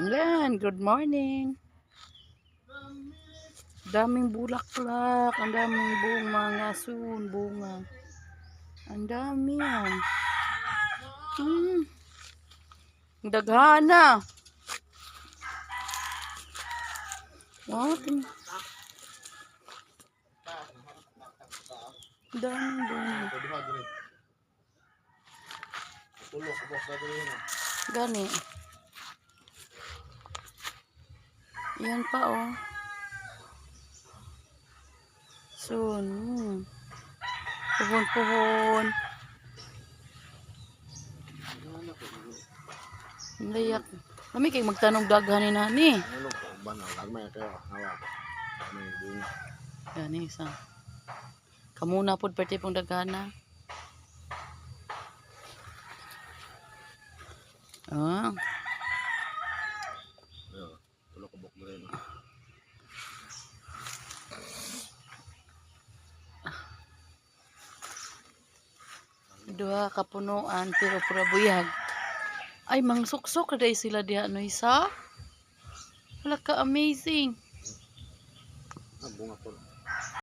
Yan, good morning. Daming bulaklak, ang daming bunga, ngasun, bunga. Ang dami yan. Hmm. Daghana. Ang daming bunga. Yun. Gani. Yan pa oh. Soon. Hmm. Puhon-puhon. Layak. Kami kay magtanong daghan ni nani. Gani isa. Kamuna pod pati pong daghana. Ah, duha ka punuan pero pura buyag. Ay, mang suksok na dahil sila diha no isa. Wala ka amazing. Ah, bunga to.